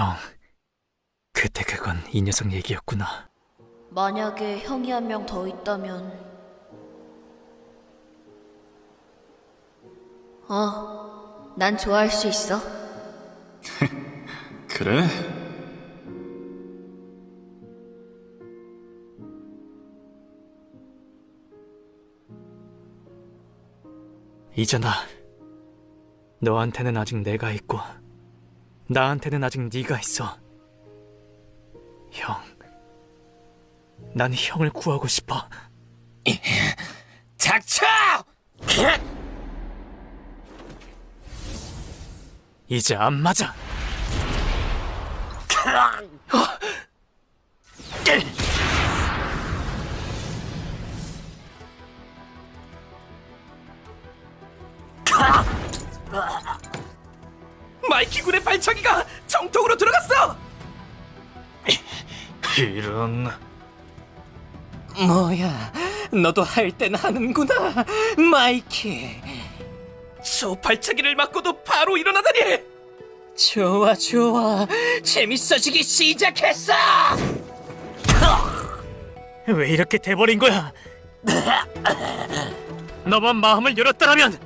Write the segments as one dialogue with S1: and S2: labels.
S1: 형, 그때 그건 이 녀석 얘기였구나.
S2: 만약에 형이 한 명 더 있다면 어, 난 좋아할 수 있어.
S3: 그래?
S1: 이전아, 너한테는 아직 내가 있고 나한테는 아직 네가 있어. 형, 난 형을 구하고 싶어.
S3: 닥쳐!
S1: 이제 안 맞아.
S3: 마이키 군의 발차기가 정통으로 들어갔어!
S1: 이런
S4: 뭐야, 너도 할 땐 하는구나, 마이키.
S3: 저 발차기를 맞고도 바로 일어나다니!
S4: 좋아, 좋아. 재밌어지기 시작했어!
S1: 왜 이렇게 돼버린 거야? 너만 마음을 열었더라면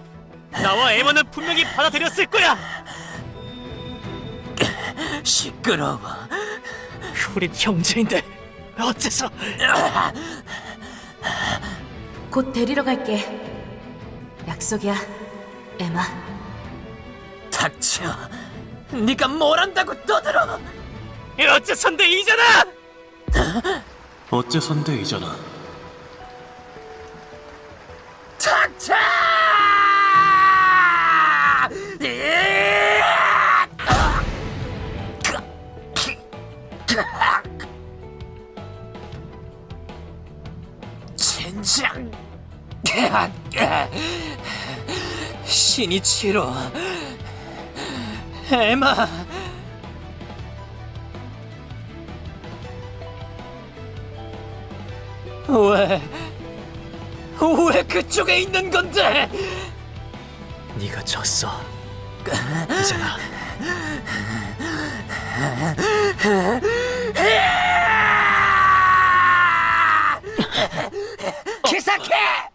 S1: 나와 에머는 분명히 받아들였을 거야.
S4: 시끄러워.
S1: 우린 형제인데 어째서?
S2: 곧 데리러 갈게. 약속이야, 에마.
S4: 닥쳐. 네가 뭘 안다고 떠들어!
S1: 어째선데 이잖아.
S3: 어째선데 이잖아.
S4: 신이치로 에마 왜? 왜 그쪽에 있는 건데?
S1: 네가 졌어. 이잖아.
S4: 기사케!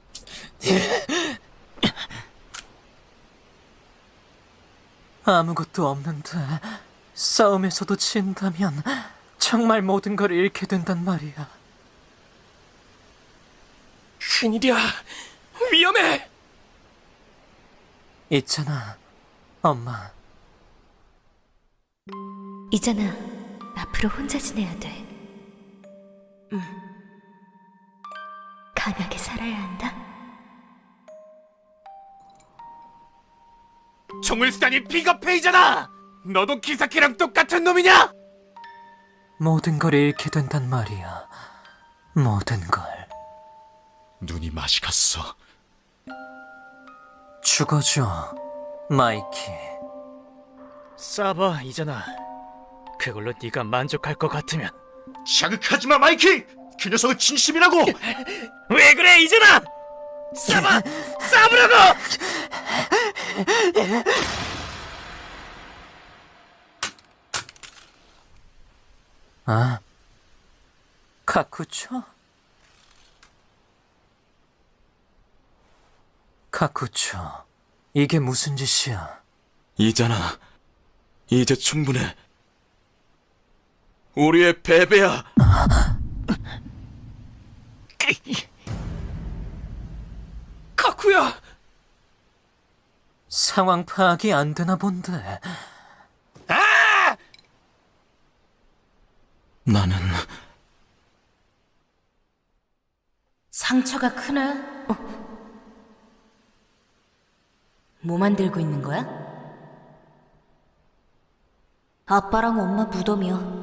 S4: 아무것도 없는데 싸움에서도 진다면 정말 모든 걸 잃게 된단 말이야.
S3: 큰일이야. 위험해!
S4: 있잖아, 엄마.
S2: 이잖아, 앞으로 혼자 지내야 돼. 응. 강하게 살아야 한다.
S3: 총을 쓰다니 비겁해 이잖아! 너도 기사키랑 똑같은 놈이냐?
S4: 모든 걸 잃게 된단 말이야. 모든 걸.
S3: 눈이 맛이 갔어.
S4: 죽어줘, 마이키.
S1: 싸봐 이잖아. 그걸로 네가 만족할 것 같으면
S3: 자극하지 마, 마이키! 그 녀석은 진심이라고!
S1: 왜 그래 이잖아. 싸봐, 싸보라고.
S4: 아, 카쿠초? 카쿠초, 이게 무슨 짓이야?
S3: 이잖아. 이제 충분해. 우리의 베베야. 카쿠야!
S4: 상황 파악이 안 되나 본데.
S3: 나는
S2: 상처가 크네. 어. 뭐 만들고 있는 거야? 아빠랑 엄마 무덤이야.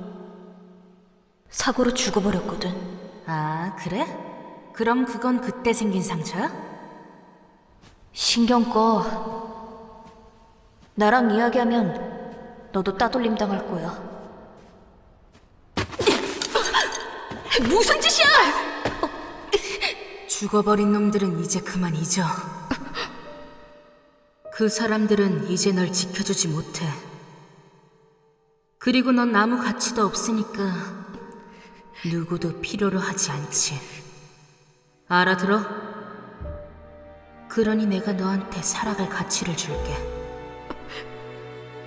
S2: 사고로 죽어버렸거든. 아, 그래? 그럼 그건 그때 생긴 상처야? 신경 꺼. 나랑 이야기하면 너도 따돌림 당할 거야. 무슨 짓이야!
S5: 죽어버린 놈들은 이제 그만 잊어. 그 사람들은 이제 널 지켜주지 못해. 그리고 넌 아무 가치도 없으니까 누구도 필요로 하지 않지. 알아들어? 그러니 내가 너한테 살아갈 가치를 줄게.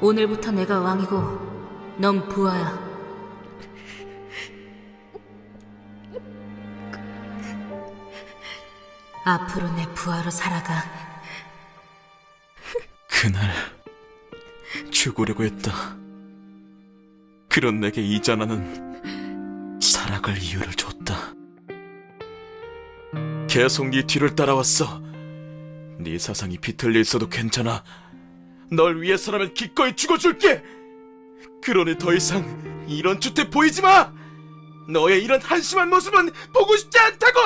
S5: 오늘부터 내가 왕이고 넌 부하야. 앞으로 내 부하로 살아가.
S3: 그날 죽으려고 했다. 그런 내게 이자나는 살아갈 이유를 줬다. 계속 네 뒤를 따라왔어. 네 사상이 비틀려 있어도 괜찮아. 널 위해서라면 기꺼이 죽어줄게. 그러니 더 이상 이런 주택 보이지 마. 너의 이런 한심한 모습은 보고 싶지 않다고.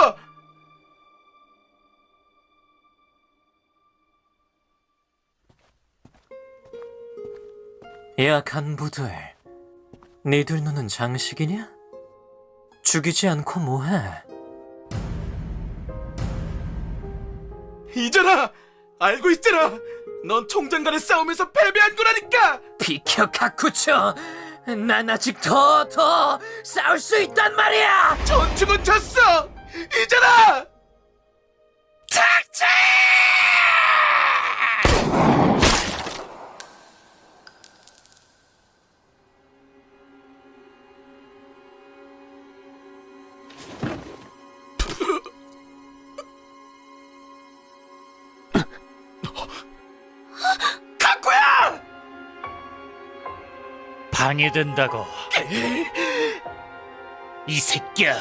S4: 야 간부들, 니들 눈은 장식이냐? 죽이지 않고 뭐해?
S3: 이잖아. 알고 있잖아. 넌 총장 간의 싸움에서 패배한 거라니까.
S4: 비켜 카쿠초! 난 아직 더, 더 싸울 수 있단 말이야!
S3: 전축은 졌어! 이잖아! 카쿠
S1: 방해된다고. 이 새끼야